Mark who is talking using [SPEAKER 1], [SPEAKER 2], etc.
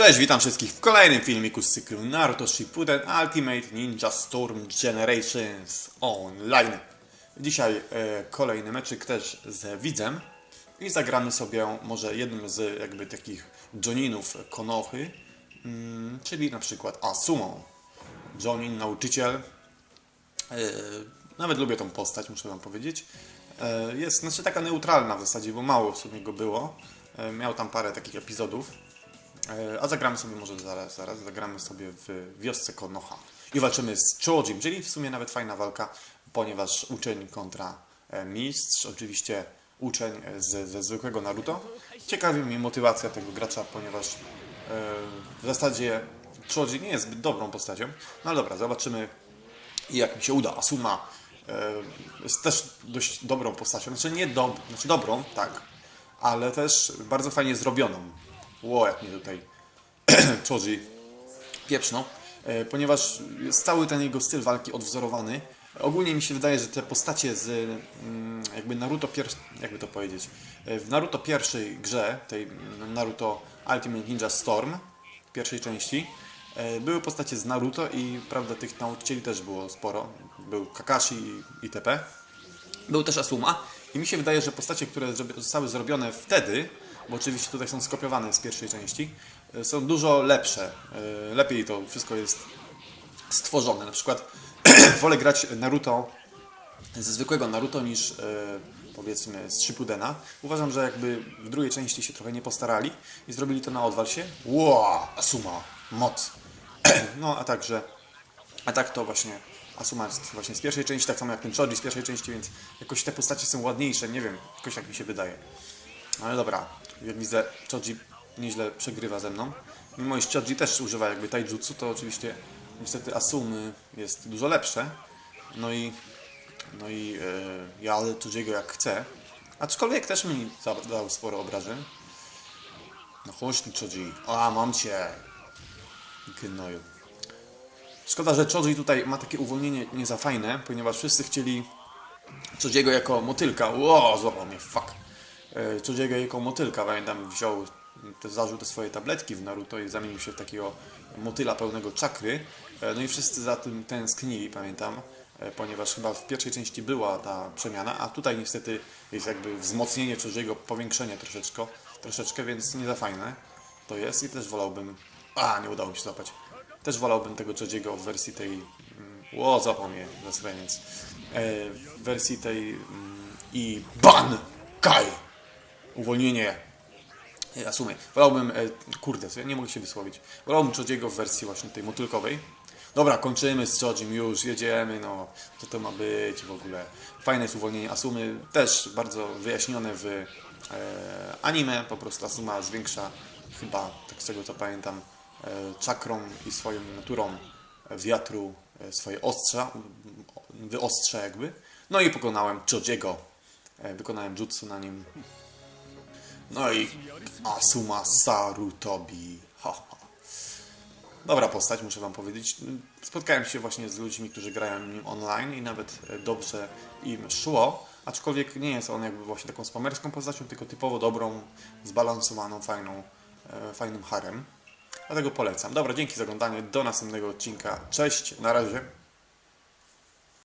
[SPEAKER 1] Cześć, witam wszystkich w kolejnym filmiku z cyklu Naruto Shippuden Ultimate Ninja Storm Generations Online. Dzisiaj e, kolejny meczyk też z widzem i zagramy sobie może jednym z jakby takich Joninów Konohy, mm, czyli na przykład Asumą. Jonin, nauczyciel, e, nawet lubię tą postać, muszę wam powiedzieć. E, Jest znaczy taka neutralna w zasadzie, bo mało w sumie go było. Miał tam parę takich epizodów. E, A zagramy sobie może zaraz, zaraz, zagramy sobie w wiosce Konoha. I walczymy z Chojim, czyli w sumie nawet fajna walka, ponieważ uczeń kontra e, mistrz, oczywiście uczeń e, z, ze zwykłego Naruto. Ciekawi mnie motywacja tego gracza, ponieważ w zasadzie Choji nie jest zbyt dobrą postacią. No ale dobra, zobaczymy jak mi się uda. Asuma jest też dość dobrą postacią, znaczy nie do, znaczy dobrą, tak, ale też bardzo fajnie zrobioną. Ło, jak mnie tutaj Choji pieprzną, e, ponieważ jest cały ten jego styl walki odwzorowany. Ogólnie mi się wydaje, że te postacie z mm, jakby Naruto pierwszy, jakby to powiedzieć, e, w Naruto pierwszej grze, tej Naruto Ultimate Ninja Storm, pierwszej części, e, były postacie z Naruto i prawda tych nauczycieli też było sporo. Był Kakashi itp. Był też Asuma i mi się wydaje, że postacie, które zostały zrobione wtedy, bo oczywiście tutaj są skopiowane z pierwszej części, e, są dużo lepsze. E, Lepiej to wszystko jest stworzone. Na przykład wolę grać Naruto ze zwykłego Naruto niż e, powiedzmy z Shippudena. Uważam, że jakby w drugiej części się trochę nie postarali i zrobili to na odwal się. Ło, Asuma, moc. No a także, a tak to właśnie Asuma jest właśnie z pierwszej części, tak samo jak ten Choji z pierwszej części, więc jakoś te postacie są ładniejsze, nie wiem, jakoś tak mi się wydaje. Ale dobra, jak widzę, Choji nieźle przegrywa ze mną. Mimo iż Choji też używa jakby taijutsu, to oczywiście niestety Asumy jest dużo lepsze. No i, no i e, ja ale Chojiego jak chcę. Aczkolwiek też mi zadał sporo obrażeń. No chodź tu Choji. A, mam cię. Gnoju. Szkoda, że Choji tutaj ma takie uwolnienie nie za fajne, ponieważ wszyscy chcieli Chojiego jako motylka. Ło, złapał mnie, fuck. E, Chojiego jako motylka, pamiętam, wziął, zażył te swoje tabletki w Naruto i zamienił się w takiego motyla pełnego czakry. E, No i wszyscy za tym tęsknili, pamiętam, e, ponieważ chyba w pierwszej części była ta przemiana, a tutaj niestety jest jakby wzmocnienie Chojiego, powiększenie troszeczkę, troszeczkę, więc nie za fajne to jest i też wolałbym... A, nie udało mi się złapać. Też wolałbym tego Chojiego w wersji tej... mm, Ło, złapał mnie zasraniec. E, W wersji tej... mm, I BAN! Kai! Uwolnienie e, Asumy. Wolałbym... e, Kurde, ja nie mogę się wysłowić. Wolałbym Chojiego w wersji właśnie tej motylkowej. Dobra, kończymy z Chojim już, jedziemy, no. Co to ma być w ogóle? Fajne jest uwolnienie Asumy. Też bardzo wyjaśnione w e, anime. Po prostu Asuma zwiększa chyba, tak z tego co pamiętam, e, czakrą i swoją naturą wiatru e, swoje ostrza, wyostrza jakby. No i pokonałem Chojiego. E, Wykonałem jutsu na nim. No i Asuma Sarutobi. Ha, ha. Dobra postać, muszę Wam powiedzieć. Spotkałem się właśnie z ludźmi, którzy grają nim online i nawet e, dobrze im szło. Aczkolwiek nie jest on jakby właśnie taką spamerską postacią, tylko typowo dobrą, zbalansowaną, fajną, e, fajnym harem. Dlatego polecam. Dobra, dzięki za oglądanie. Do następnego odcinka. Cześć, na razie.